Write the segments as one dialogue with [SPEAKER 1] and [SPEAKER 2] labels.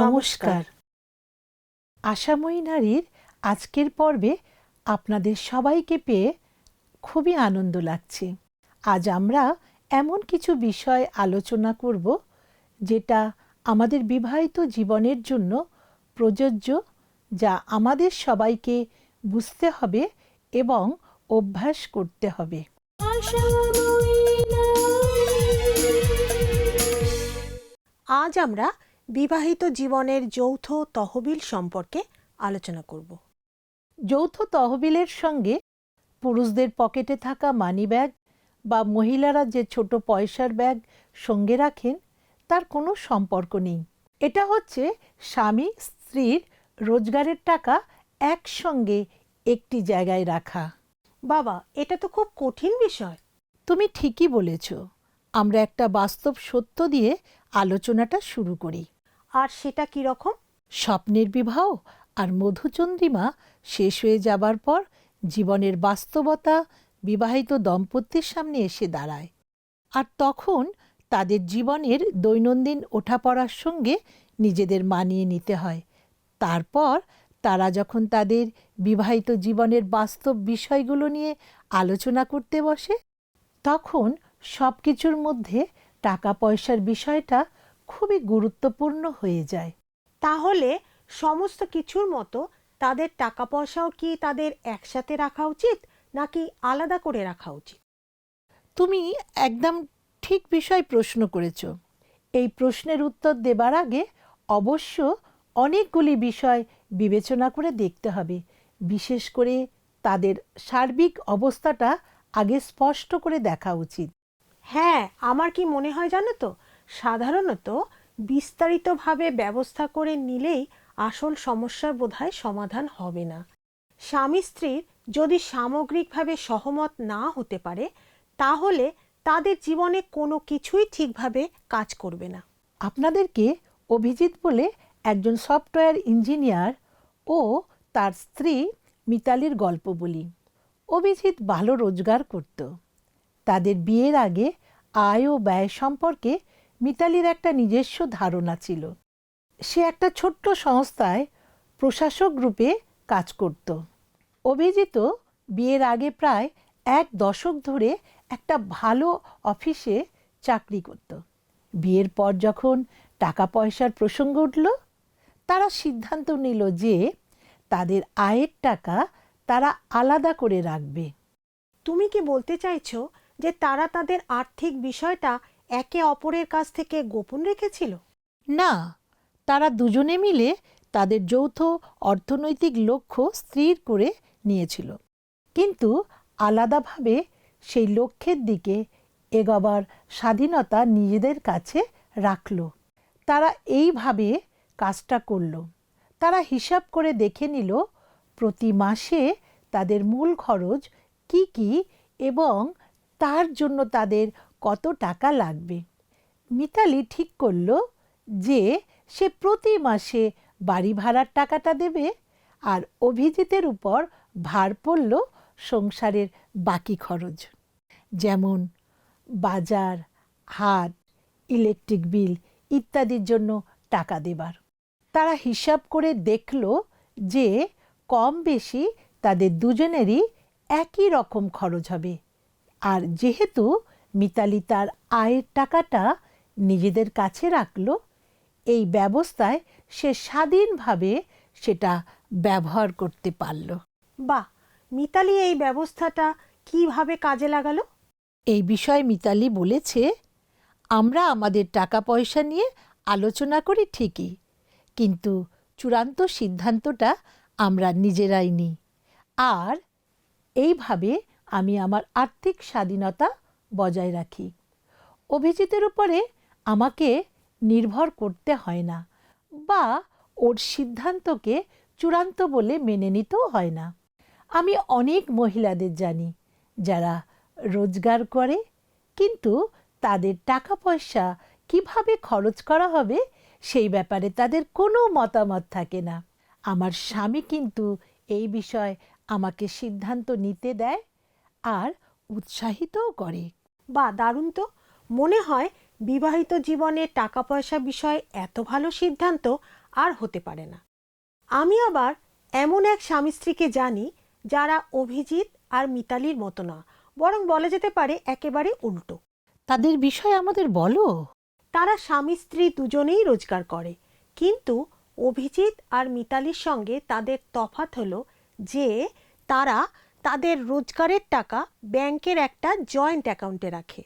[SPEAKER 1] নমস্কার। আশাময়ী নারীর আজকের পর্বে আপনাদের সবাইকে পেয়ে খুবই আনন্দ লাগছে। আজ আমরা এমন কিছু বিষয় আলোচনা করব যেটা আমাদের বিবাহিত জীবনের জন্য প্রযোজ্য যা আমাদের সবাইকে বুঝতে হবে এবং অভ্যাস করতে হবে।
[SPEAKER 2] আজ আমরা বিবাহিত জীবনের যৌথ তহবিল সম্পর্কে আলোচনা করব।
[SPEAKER 1] যৌথ তহবিলের সঙ্গে পুরুষদের পকেটে থাকা মানিব্যাগ বা মহিলারা যে ছোট পয়সার ব্যাগ সঙ্গে রাখেন, তার কোনো সম্পর্ক নেই। এটা হচ্ছে স্বামী স্ত্রীর রোজগারের টাকা একসঙ্গে একটি জায়গায় রাখা।
[SPEAKER 2] বাবা, এটা তো খুব কঠিন বিষয়।
[SPEAKER 1] তুমি ঠিকই বলেছ। আমরা একটা বাস্তব সত্য দিয়ে আলোচনাটা শুরু করি।
[SPEAKER 2] আর সেটা কি রকম?
[SPEAKER 1] স্বপ্নের বিবাহ আর মধুচন্দ্রিমা শেষ হয়ে যাবার পর জীবনের বাস্তবতা বিবাহিত দম্পতির সামনে এসে দাঁড়ায়। আর তখন তাদের জীবনের দৈনন্দিন ওঠাপড়ার সঙ্গে নিজেদের মানিয়ে নিতে হয়। তারপর তারা যখন তাদের বিবাহিত জীবনের বাস্তব বিষয়গুলো নিয়ে আলোচনা করতে বসে, তখন সব কিছুর মধ্যে টাকা পয়সার বিষয়টা খুবই গুরুত্বপূর্ণ হয়ে যায়।
[SPEAKER 2] তাহলে সমস্ত কিছুর মতো তাদের টাকা পয়সাও কি তাদের একসাথে রাখা উচিত নাকি আলাদা করে রাখা উচিত?
[SPEAKER 1] তুমি একদম ঠিক বিষয় প্রশ্ন করেছ। এই প্রশ্নের উত্তর দেবার আগে অবশ্য অনেকগুলি বিষয় বিবেচনা করে দেখতে হবে বিশেষ করে তাদের সার্বিক অবস্থাটা আগে স্পষ্ট করে দেখা উচিত।
[SPEAKER 2] হ্যাঁ আমার কি মনে হয় জানো তো? সাধারণত বিস্তারিতভাবে ব্যবস্থা করে নিলেই আসল সমস্যার বোধহয় সমাধান হবে না। স্বামী স্ত্রীর যদি সামগ্রিকভাবে সহমত না হতে পারে, তাহলে তাদের জীবনে কোনো কিছুই ঠিকভাবে কাজ করবে না।
[SPEAKER 1] আপনাদেরকে অভিজিৎ বলে একজন সফটওয়্যার ইঞ্জিনিয়ার ও তার স্ত্রী মিতালির গল্প বলি। অভিজিৎ ভালো রোজগার করত। তাদের বিয়ের আগে আয় ও ব্যয় সম্পর্কে মিতালির একটা নিজস্ব ধারণা ছিল। সে একটা ছোট্ট সংস্থায় প্রশাসক রূপে কাজ করত। অভিজিত বিয়ের আগে প্রায় এক দশক ধরে একটা ভালো অফিসে চাকরি করত। বিয়ের পর যখন টাকা পয়সার প্রসঙ্গ উঠল, তারা সিদ্ধান্ত নিল যে তাদের আয়ের টাকা তারা আলাদা করে রাখবে।
[SPEAKER 2] তুমি কি বলতে চাইছো যে তারা তাদের আর্থিক বিষয়টা একে অপরের কাছ থেকে গোপন রেখেছিল?
[SPEAKER 1] না, তারা দুজনে মিলে তাদের যৌথ অর্থনৈতিক লক্ষ্য স্থির করে নিয়েছিল। কিন্তু আলাদাভাবে সেই লক্ষ্যের দিকে এগোবার স্বাধীনতা নিজেদের কাছে রাখল। তারা এইভাবে কাজটা করল। তারা হিসাব করে দেখে নিল, প্রতি মাসে তাদের মূল খরচ কি কি এবং তার জন্য তাদের কত টাকা লাগবে? মিতালি ঠিক করল যে সে প্রতি মাসে বাড়ি ভাড়ার টাকাটা দেবে আর অভিজিতের উপর ভার পড়ল সংসারের বাকি খরচ। যেমন বাজার, হাট, ইলেকট্রিক বিল ইত্যাদির জন্য টাকা দেবার। তারা হিসাব করে দেখল যে কম বেশি তাদের দুজনেরই একই রকম খরচ হবে। আর যেহেতু মিতালি তার আয়ের টাকাটা নিজেদের কাছে রাখল এই ব্যবস্থায় সে স্বাধীনভাবে সেটা ব্যবহার করতে পারল।
[SPEAKER 2] বাহ মিতালি এই ব্যবস্থাটা কীভাবে কাজে লাগালো?
[SPEAKER 1] এই বিষয়ে মিতালি বলেছে আমরা আমাদের টাকা পয়সা নিয়ে আলোচনা করি ঠিকই কিন্তু চূড়ান্ত সিদ্ধান্তটা আমরা নিজেরাই নিই। আর এইভাবে আমি আমার আর্থিক স্বাধীনতা বজায় রাখি। অভিজিতের উপরে আমাকে নির্ভর করতে হয় না বা ওর সিদ্ধান্তকে চূড়ান্ত বলে মেনে নিতেও হয় না। আমি অনেক মহিলাদের জানি যারা রোজগার করে, কিন্তু তাদের টাকা পয়সা কীভাবে খরচ করা হবে সেই ব্যাপারে তাদের কোনো মতামত থাকে না। আমার স্বামী কিন্তু এই বিষয়ে আমাকে সিদ্ধান্ত নিতে দেয় আর উৎসাহিতও করে।
[SPEAKER 2] বা দারুণ তো? মনে হয় বিবাহিত জীবনে টাকা পয়সা বিষয়ে এত ভালো সিদ্ধান্ত আর হতে পারে না। আমি আবার এমন এক স্বামী স্ত্রীকে জানি যারা অভিজিৎ আর মিতালির মতো না বরং বলা যেতে পারে একেবারে উল্টো।
[SPEAKER 1] তাদের বিষয়ে আমাদের বলো।
[SPEAKER 2] তারা স্বামী স্ত্রী দুজনেই রোজগার করে কিন্তু অভিজিৎ আর মিতালির সঙ্গে তাদের তফাৎ হলো যে তারা তাদের রোজগারের টাকা ব্যাংকের একটা জয়েন্ট অ্যাকাউন্টে রাখে।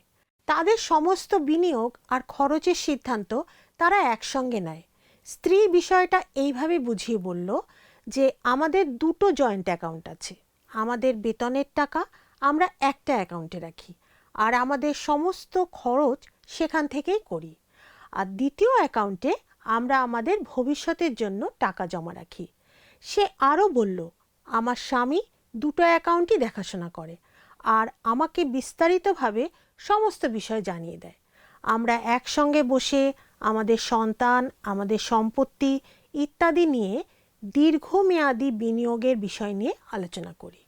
[SPEAKER 2] তাদের সমস্ত বিনিয়োগ আর খরচের সিদ্ধান্ত তারা একসঙ্গে নেয়। স্ত্রী বিষয়টা এইভাবে বুঝিয়ে বলল যে, আমাদের দুটো জয়েন্ট অ্যাকাউন্ট আছে। আমাদের বেতনের টাকা আমরা একটা অ্যাকাউন্টে রাখি আর আমাদের সমস্ত খরচ সেখান থেকেই করি। আর দ্বিতীয় অ্যাকাউন্টে আমরা আমাদের ভবিষ্যতের জন্য টাকা জমা রাখি। সে আরও বলল, আমার স্বামী দুটো অ্যাকাউন্টই দেখাশোনা করে আর আমাকে বিস্তারিতভাবে সমস্ত বিষয় জানিয়ে দেয়। আমরা একসঙ্গে বসে আমাদের সন্তান, আমাদের সম্পত্তি ইত্যাদি নিয়ে দীর্ঘমেয়াদী বিনিয়োগের বিষয় নিয়ে আলোচনা করি।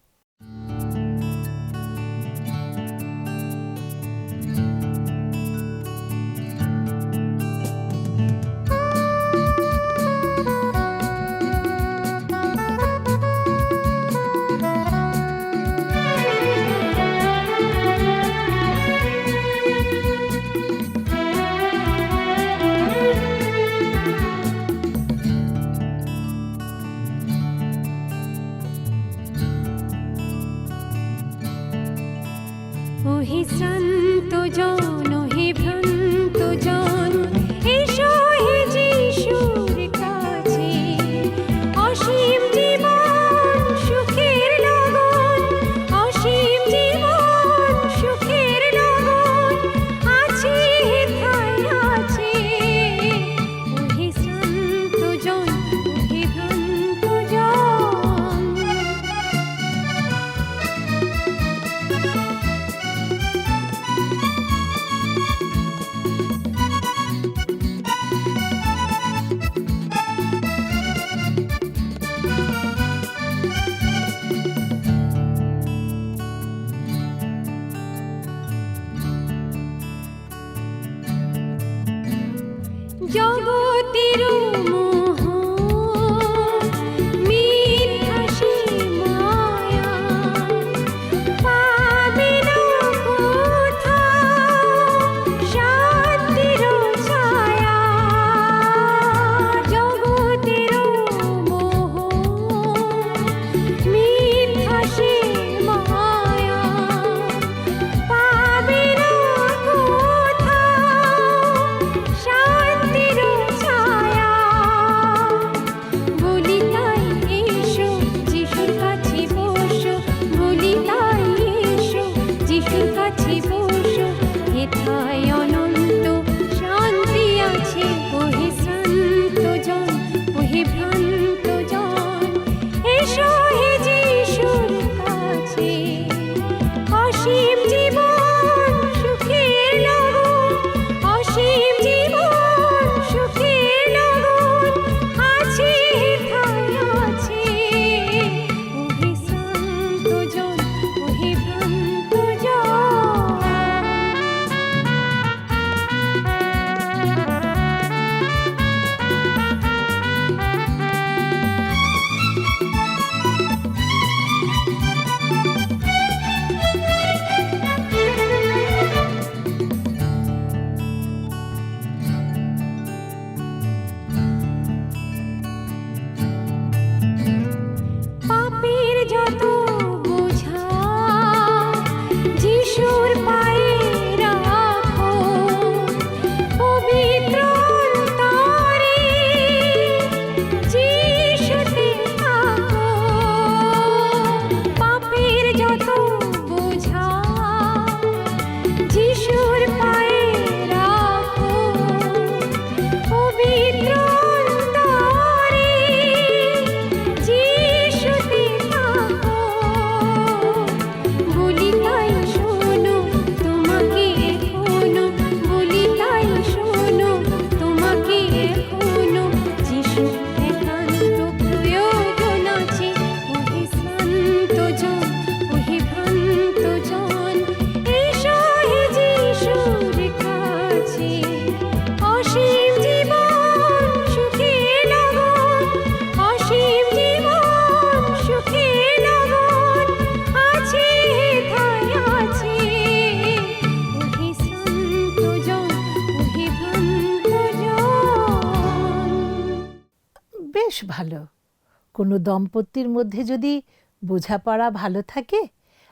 [SPEAKER 1] কোনো দম্পতির মধ্যে যদি বোঝাপড়া ভালো থাকে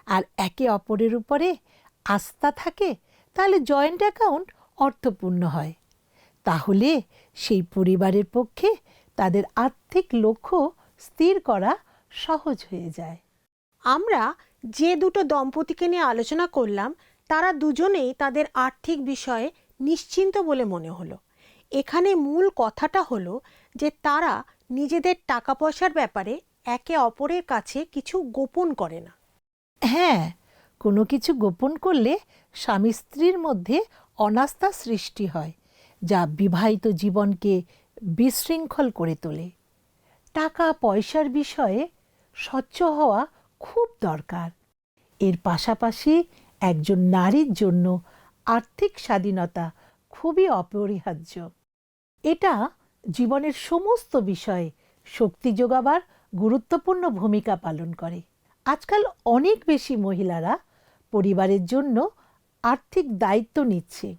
[SPEAKER 1] আর একে অপরের উপরে আস্থা থাকে, তাহলে জয়েন্ট অ্যাকাউন্ট অর্থপূর্ণ হয়। তাহলে সেই পরিবারের পক্ষে তাদের আর্থিক লক্ষ্য স্থির করা সহজ হয়ে যায়।
[SPEAKER 2] আমরা যে দুটো দম্পতিকে নিয়ে আলোচনা করলাম, তারা দুজনেই তাদের আর্থিক বিষয়ে নিশ্চিন্ত বলে মনে হলো। এখানে মূল কথাটা হলো যে তারা নিজেদের টাকা পয়সার ব্যাপারে একে অপরের কাছে কিছু গোপন করে না।
[SPEAKER 1] হ্যাঁ কোনো কিছু গোপন করলে স্বামী স্ত্রীর মধ্যে অনাস্থা সৃষ্টি হয়, যা বিবাহিত জীবনকে বিশৃঙ্খল করে তোলে। টাকা পয়সার বিষয়ে স্বচ্ছ হওয়া খুব দরকার। এর পাশাপাশি একজন নারীর জন্য আর্থিক স্বাধীনতা খুবই অপরিহার্য। এটা জীবনের সমস্ত বিষয়ে শক্তি যোগাবার গুরুত্বপূর্ণ ভূমিকা পালন করে। আজকাল অনেক বেশি মহিলারা পরিবারের জন্য আর্থিক দায়িত্ব নিচ্ছে।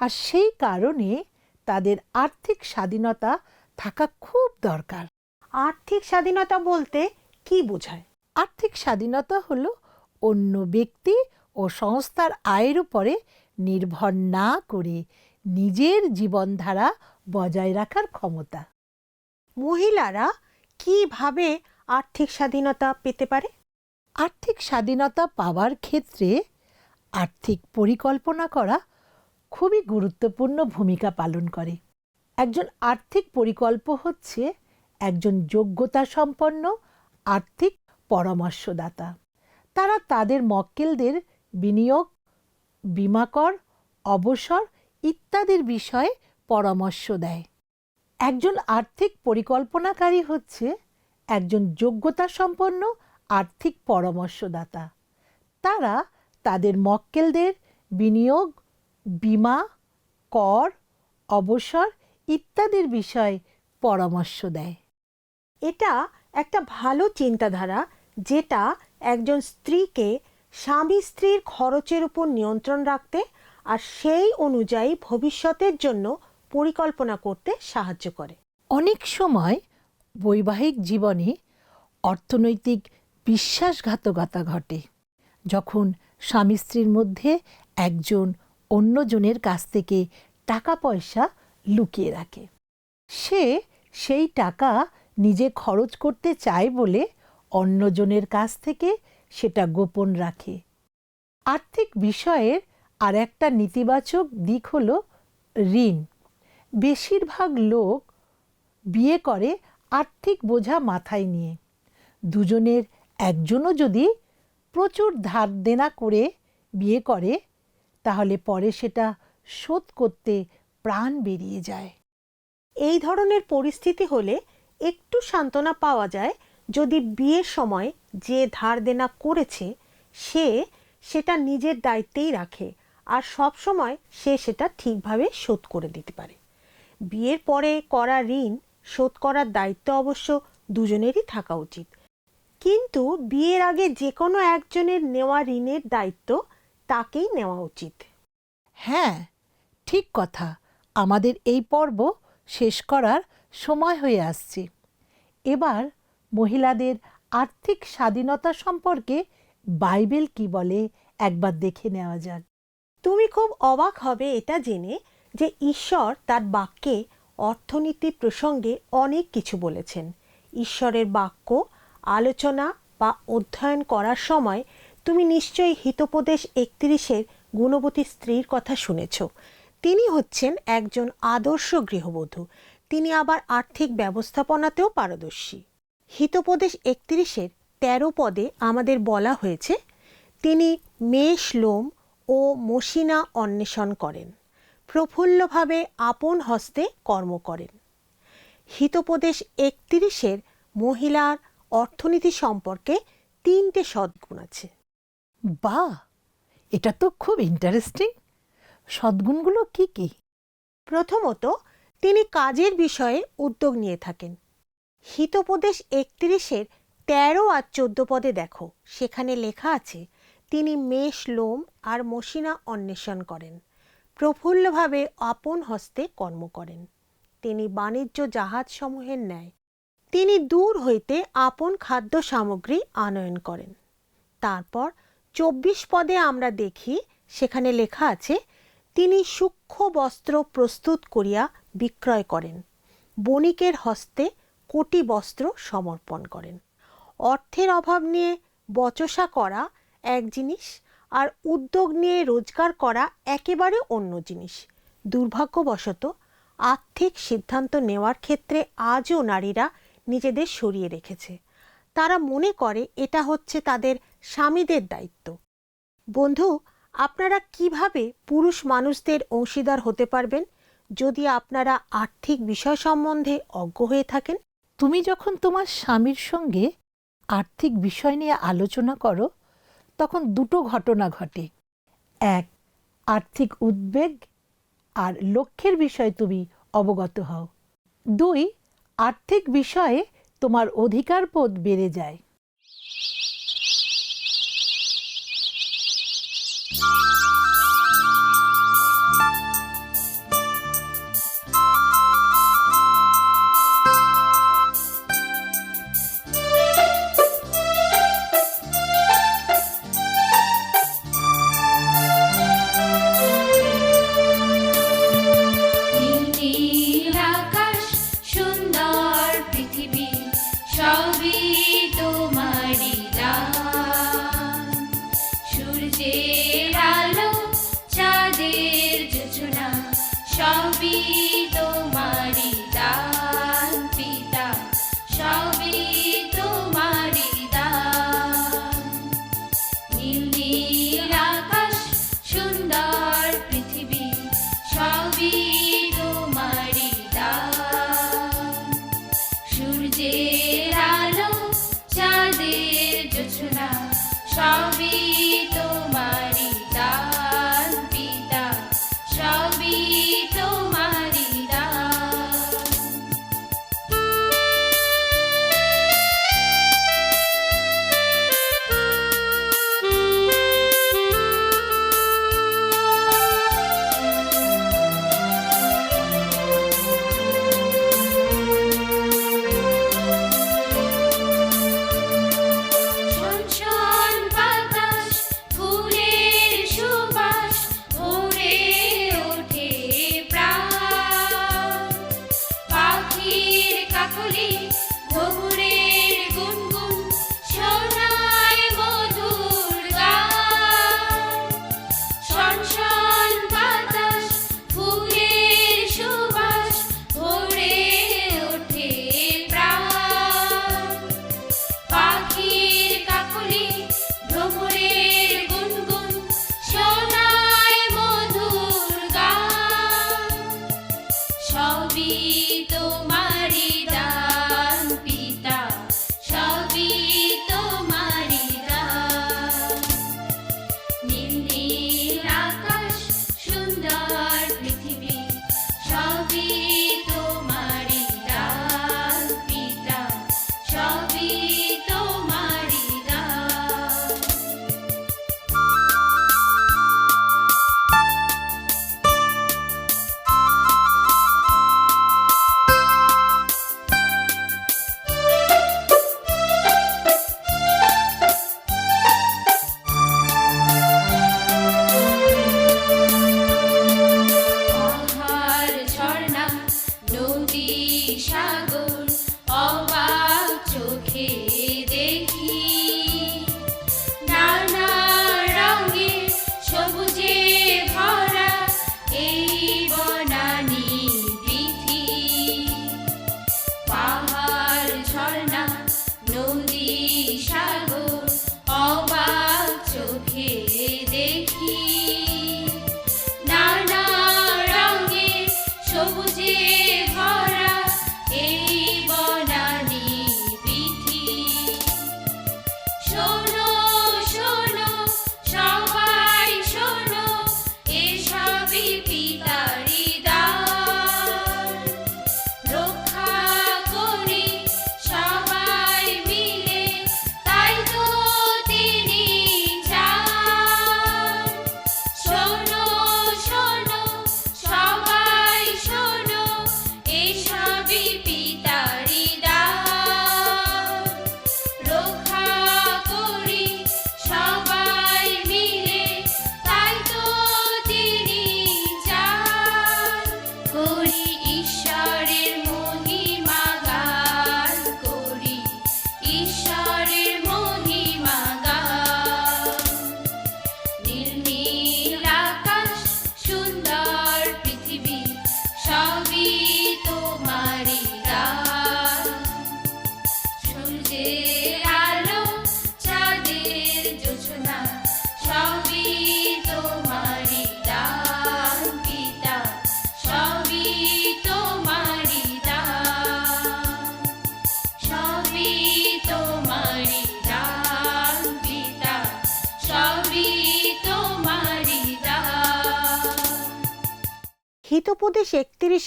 [SPEAKER 1] আর সেই কারণে তাদের আর্থিক স্বাধীনতা থাকা খুব দরকার।
[SPEAKER 2] আর্থিক স্বাধীনতা বলতে কি বোঝায়?
[SPEAKER 1] আর্থিক স্বাধীনতা হলো অন্য ব্যক্তি ও সংস্থার আয়ের উপরে নির্ভর না করে নিজের জীবনধারা বজায় রাখার ক্ষমতা।
[SPEAKER 2] মহিলারা কীভাবে আর্থিক স্বাধীনতা পেতে পারে?
[SPEAKER 1] আর্থিক স্বাধীনতা পাওয়ার ক্ষেত্রে আর্থিক পরিকল্পনা করা খুবই গুরুত্বপূর্ণ ভূমিকা পালন করে। একজন আর্থিক পরিকল্প হচ্ছে একজন যোগ্যতা সম্পন্ন আর্থিক পরামর্শদাতা। তারা তাদের মক্কেলদের বিনিয়োগ, বিমাকর, অবসর ইত্যাদির বিষয়ে পরামর্শ দেয়। একজন আর্থিক পরিকল্পনাকারী হচ্ছে একজন যোগ্যতা সম্পন্ন আর্থিক পরামর্শদাতা। তারা তাদের মক্কেলদের বিনিয়োগ, বিমা, কর, অবসর ইত্যাদির বিষয়ে পরামর্শ দেয়।
[SPEAKER 2] এটা একটা ভালো চিন্তাধারা যেটা একজন স্ত্রীকে স্বামী স্ত্রীর খরচের উপর নিয়ন্ত্রণ রাখতে আর সেই অনুযায়ী ভবিষ্যতের জন্য পরিকল্পনা করতে সাহায্য করে।
[SPEAKER 1] অনেক সময় বৈবাহিক জীবনে অর্থনৈতিক বিশ্বাসঘাতকতা ঘটে। যখন স্বামী স্ত্রীর মধ্যে একজন অন্যজনের কাছ থেকে টাকা পয়সা লুকিয়ে রাখে। সে সেই টাকা নিজে খরচ করতে চায় বলে অন্যজনের কাছ থেকে সেটা গোপন রাখে। আর্থিক বিষয়ের আর একটা নেতিবাচক দিক হলো ঋণ। বেশিরভাগ লোক বিয়ে করে আর্থিক বোঝা মাথায় নিয়ে। দুজনের একজনও যদি প্রচুর ধার দেনা করে বিয়ে করে, তাহলে পরে সেটা শোধ করতে প্রাণ বেরিয়ে যায়।
[SPEAKER 2] এই ধরনের পরিস্থিতি হলে একটু সান্ত্বনা পাওয়া যায় যদি বিয়ের সময় যে ধার দেনা করেছে, সে সেটা নিজের দায়িত্বেই রাখে আর সব সময় সে সেটা ঠিকভাবে শোধ করে দিতে পারে। বিয়ের পরে করা ঋণ শোধ করার দায়িত্ব অবশ্য দুজনেরই থাকা উচিত। কিন্তু বিয়ের আগে যে কোনো একজনের নেওয়া ঋণের দায়িত্ব তাকেই নেওয়া উচিত।
[SPEAKER 1] হ্যাঁ ঠিক কথা। আমাদের এই পর্ব শেষ করার সময় হয়ে আসছে। এবার মহিলাদের আর্থিক স্বাধীনতা সম্পর্কে বাইবেল কি বলে একবার দেখে নেওয়া যাক।
[SPEAKER 2] তুমি খুব অবাক হবে এটা জেনে যে ঈশ্বর তার বাক্যে অর্থনীতি প্রসঙ্গে অনেক কিছু বলেছেন। ঈশ্বরের বাক্য, আলোচনা বা অধ্যয়ন করার সময় তুমি নিশ্চয়ই হিতোপদেশ একত্রিশের গুণবতী স্ত্রীর কথা শুনেছ। তিনি হচ্ছেন একজন আদর্শ গৃহবধূ। তিনি আবার আর্থিক ব্যবস্থাপনাতেও পারদর্শী। হিতোপদেশ একত্রিশের তেরো পদে আমাদের বলা হয়েছে, তিনি মেষ, লোম ও মসিনা অন্বেষণ করেন। প্রফুল্লভাবে আপন হস্তে কর্ম করেন। হিতোপদেশ একত্রিশের মহিলার অর্থনীতি সম্পর্কে তিনটে সদ্গুণ আছে।
[SPEAKER 1] বাহ! এটা তো খুব ইন্টারেস্টিং সদ্গুণগুলো কি কি?
[SPEAKER 2] প্রথমত তিনি কাজের বিষয়ে উদ্যোগ নিয়ে থাকেন। হিতোপদেশ একত্রিশের তেরো আর চোদ্দ পদে দেখো সেখানে লেখা আছে তিনি মেষ লোম আর মসিনা অন্বেষণ করেন। প্রফুল্লভাবে আপন হস্তে কর্ম করেন। তিনি বাণিজ্য জাহাজসমূহের ন্যায়। তিনি দূর হইতে আপন খাদ্য সামগ্রী আনয়ন করেন। তারপর চব্বিশ পদে আমরা দেখি, সেখানে লেখা আছে, তিনি সূক্ষ্ম বস্ত্র প্রস্তুত করিয়া বিক্রয় করেন। বণিকের হস্তে কোটি বস্ত্র সমর্পণ করেন। অর্থের অভাব নিয়ে বচসা করা এক জিনিস আর উদ্যোগ নিয়ে রোজগার করা একেবারে অন্য জিনিস। দুর্ভাগ্যবশত, আর্থিক সিদ্ধান্ত নেওয়ার ক্ষেত্রে আজও নারীরা নিজেদের সরিয়ে রেখেছে। তারা মনে করে এটা হচ্ছে তাদের স্বামীদের দায়িত্ব। বন্ধু, আপনারা কীভাবে পুরুষ মানুষদের অংশীদার হতে পারবেন? যদি আপনারা আর্থিক বিষয় সম্বন্ধে অজ্ঞ হয়ে থাকেন?
[SPEAKER 3] তুমি যখন তোমার স্বামীর সঙ্গে আর্থিক বিষয় নিয়ে আলোচনা করো তখন দুটো ঘটনা ঘটে। এক, আর্থিক উদ্বেগ আর লক্ষ্যের বিষয়ে তুমি অবগত হও। দুই, আর্থিক বিষয়ে তোমার অধিকার অধিকারবোধ বেড়ে যায়।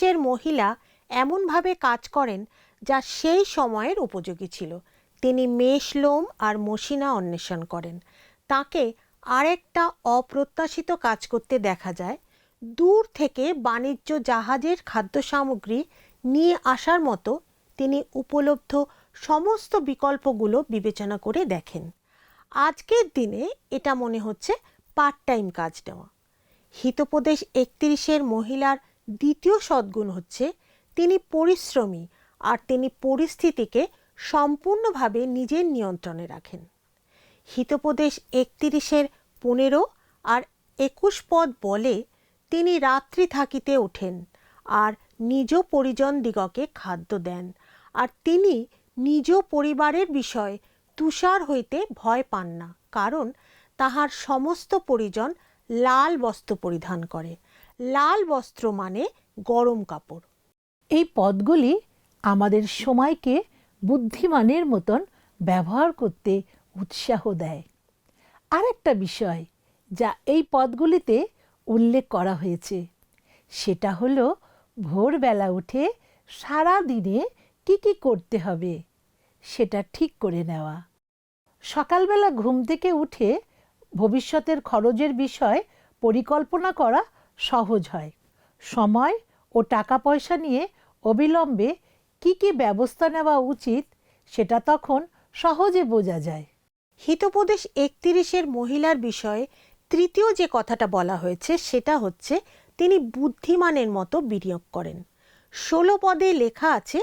[SPEAKER 2] একত্রিশের মহিলা এমনভাবে কাজ করেন যা সেই সময়ের উপযোগী ছিল। তিনি মেষলোম আর মসিনা অন্বেষণ করেন। তাকে আরেকটা অপ্রত্যাশিত কাজ করতে দেখা যায়। দূর থেকে বাণিজ্য জাহাজের খাদ্য সামগ্রী নিয়ে আসার মতো তিনি উপলব্ধ সমস্ত বিকল্পগুলো বিবেচনা করে দেখেন। আজকের দিনে এটা মনে হচ্ছে পার্ট টাইম কাজ নেওয়া। হিতোপদেশ একত্রিশের মহিলার দ্বিতীয় সদ্গুণ হচ্ছে তিনি পরিশ্রমী আর তিনি পরিস্থিতিকে সম্পূর্ণভাবে নিজের নিয়ন্ত্রণে রাখেন। হিতোপদেশ একত্রিশের পনেরো আর একুশ পদ বলে তিনি রাত্রি থাকিতে ওঠেন আর নিজ পরিজন দিগকে খাদ্য দেন আর তিনি নিজ পরিবারের বিষয় তুষার হইতে ভয় পান না, কারণ তাহার সমস্ত পরিজন লাল বস্ত্র পরিধান করে। লাল বস্ত্র মানে গরম কাপড়।
[SPEAKER 1] এই পদগুলি আমাদের সময়কে বুদ্ধিমানের মতন ব্যবহার করতে উৎসাহ দেয়। আরেকটা বিষয় যা এই পদগুলিতে উল্লেখ করা হয়েছে, সেটা হলো ভোরবেলা উঠে সারা দিনে কী কী করতে হবে সেটা ঠিক করে নেওয়া। সকালবেলা ঘুম থেকে উঠে ভবিষ্যতের খরচের বিষয় পরিকল্পনা করা সহজ হয়। সময় ও টাকা পয়সা নিয়ে অবিলম্বে কি কি ব্যবস্থা নেওয়া উচিত সেটা তখন সহজে বোঝা যায়।
[SPEAKER 2] হিতোপদেশ একত্রিশের মহিলার বিষয়ে তৃতীয় যে কথাটা বলা হয়েছে সেটা হচ্ছে তিনি বুদ্ধিমানের মতো বিনিয়োগ করেন। ষোলো পদে লেখা আছে,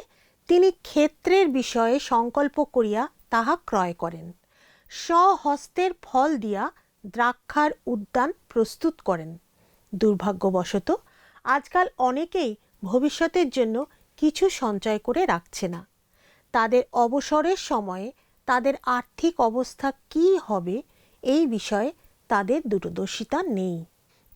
[SPEAKER 2] তিনি ক্ষেত্রের বিষয়ে সংকল্প করিয়া তাহা ক্রয় করেন। স্বহস্তের ফল দিয়া দ্রাক্ষার উদ্যান প্রস্তুত করেন। দুর্ভাগ্যবশত, আজকাল অনেকেই ভবিষ্যতের জন্য কিছু সঞ্চয় করে রাখছে না। তাদের অবসরের সময়ে তাদের আর্থিক অবস্থা কী হবে এই বিষয়ে তাদের দূরদর্শিতা নেই।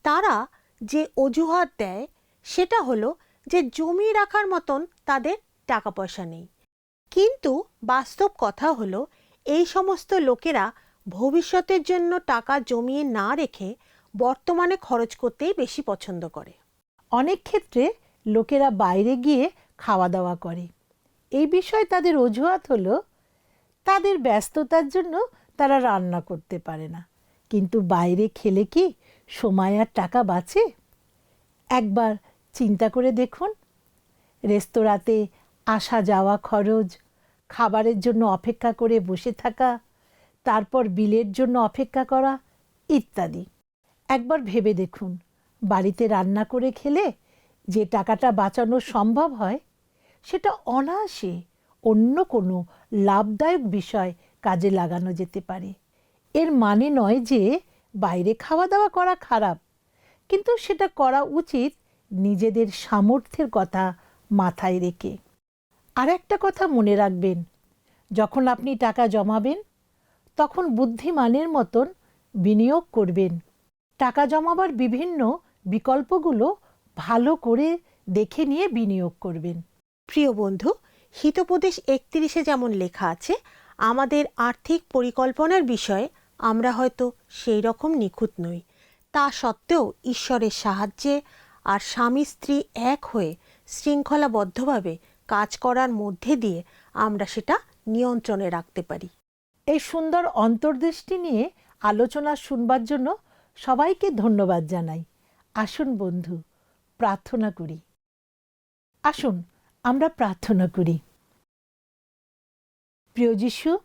[SPEAKER 2] তারা যে অজুহাত দেয়, সেটা হলো যে জমি রাখার মতন তাদের টাকা পয়সা নেই। কিন্তু বাস্তব কথা হলো, এই সমস্ত লোকেরা ভবিষ্যতের জন্য টাকা জমিয়ে না রেখে বর্তমানে খরচ করতেই বেশি পছন্দ করে।
[SPEAKER 1] অনেক ক্ষেত্রে লোকেরা বাইরে গিয়ে খাওয়া দাওয়া করে। এই বিষয়ে তাদের অজুহাত হলো, তাদের ব্যস্ততার জন্য তারা রান্না করতে পারে না। কিন্তু বাইরে খেলে কি সময় আর টাকা বাঁচে? একবার চিন্তা করে দেখুন। রেস্তোরাঁতে আসা যাওয়া খরচ, খাবারের জন্য অপেক্ষা করে বসে থাকা, তারপর বিলের জন্য অপেক্ষা করা ইত্যাদি। একবার ভেবে দেখুন, বাড়িতে রান্না করে খেলে যে টাকাটা বাঁচানো সম্ভব হয়, সেটা অনায়াসে অন্য কোনো লাভদায়ক বিষয় কাজে লাগানো যেতে পারে। এর মানে নয় যে বাইরে খাওয়া দাওয়া করা খারাপ, কিন্তু সেটা করা উচিত নিজেদের সামর্থ্যের কথা মাথায় রেখে। আর একটা কথা মনে রাখবেন, যখন আপনি টাকা জমাবেন, তখন বুদ্ধিমানের মতন বিনিয়োগ করবেন। টাকা জমাবার বিভিন্ন বিকল্পগুলো ভালো করে দেখে নিয়ে বিনিয়োগ করবেন।
[SPEAKER 2] প্রিয় বন্ধু হিতোপদেশ একত্রিশে যেমন লেখা আছে আমাদের আর্থিক পরিকল্পনার বিষয়ে আমরা হয়তো সেই রকম নিখুঁত নই। তা সত্ত্বেও ঈশ্বরের সাহায্যে আর স্বামী স্ত্রী এক হয়ে শৃঙ্খলাবদ্ধভাবে কাজ করার মধ্যে দিয়ে আমরা সেটা নিয়ন্ত্রণে রাখতে পারি।
[SPEAKER 1] এই সুন্দর অন্তর্দৃষ্টি নিয়ে আলোচনা শুনবার জন্য সবাইকে ধন্যবাদ জানাই। আসুন বন্ধু, প্রার্থনা করি। আসুন, আমরা প্রার্থনা করি। প্রিয় যিশু,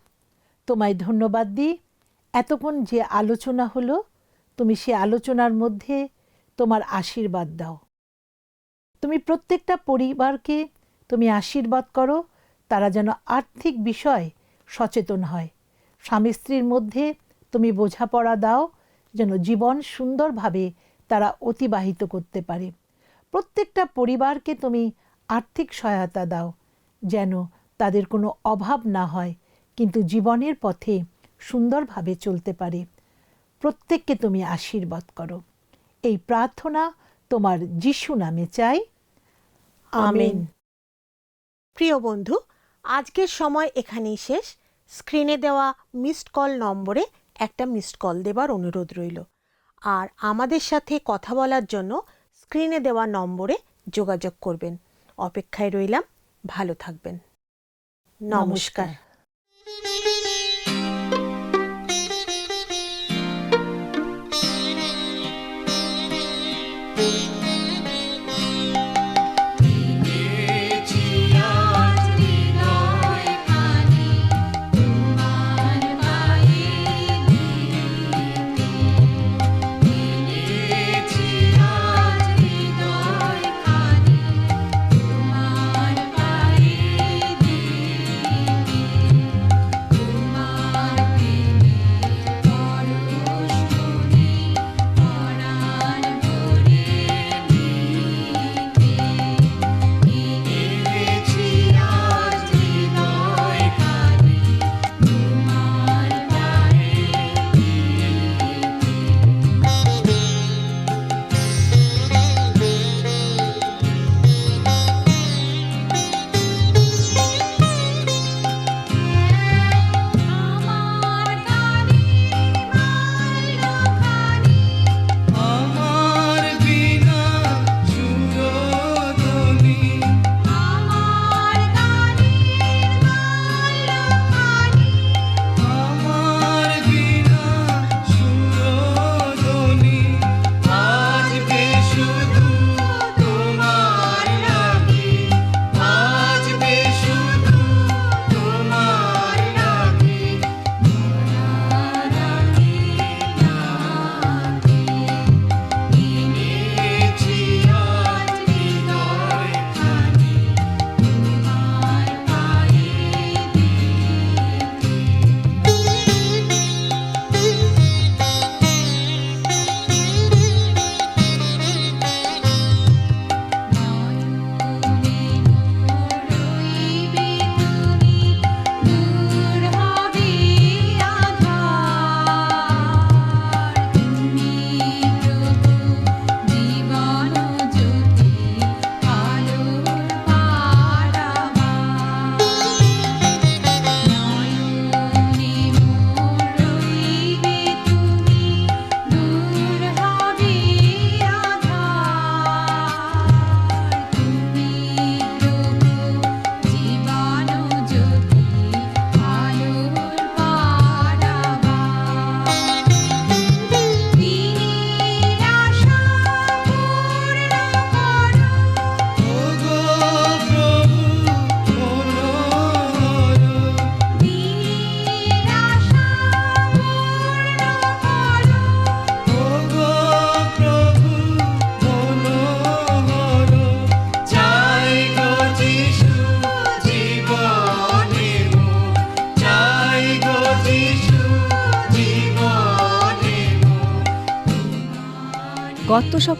[SPEAKER 1] তোমায় ধন্যবাদ দিই। এতক্ষণ যে আলোচনা হলো, তুমি সে আলোচনার মধ্যে তোমার আশীর্বাদ দাও। তুমি প্রত্যেকটা পরিবারকে তুমি আশীর্বাদ করো, তারা যেন আর্থিক বিষয় সচেতন হয়। স্বামী স্ত্রীর মধ্যে তুমি বোঝাপড়া দাও যেন জীবন সুন্দরভাবে তারা অতিবাহিত করতে পারে। প্রত্যেকটা পরিবারকে তুমি আর্থিক সহায়তা দাও যেন তাদের কোনো অভাব না হয় কিন্তু জীবনের পথে সুন্দরভাবে চলতে পারে। প্রত্যেককে তুমি আশীর্বাদ করো। এই প্রার্থনা তোমার যিশু নামে চাই। আমেন।
[SPEAKER 2] প্রিয় বন্ধু আজকের সময় এখানেই শেষ। স্ক্রিনে দেওয়া মিসড কল নম্বরে একটা মিসড কল দেবার অনুরোধ রইল। আর আমাদের সাথে কথা বলার জন্য
[SPEAKER 4] স্ক্রিনে দেওয়া নম্বরে যোগাযোগ করবেন। অপেক্ষায় রইলাম। ভালো থাকবেন। নমস্কার।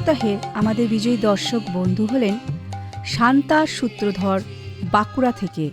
[SPEAKER 5] সপ্তাহে আমাদের বিজয়ী দর্শক বন্ধু হলেন শান্তা সূত্রধর বাঁকুড়া থেকে।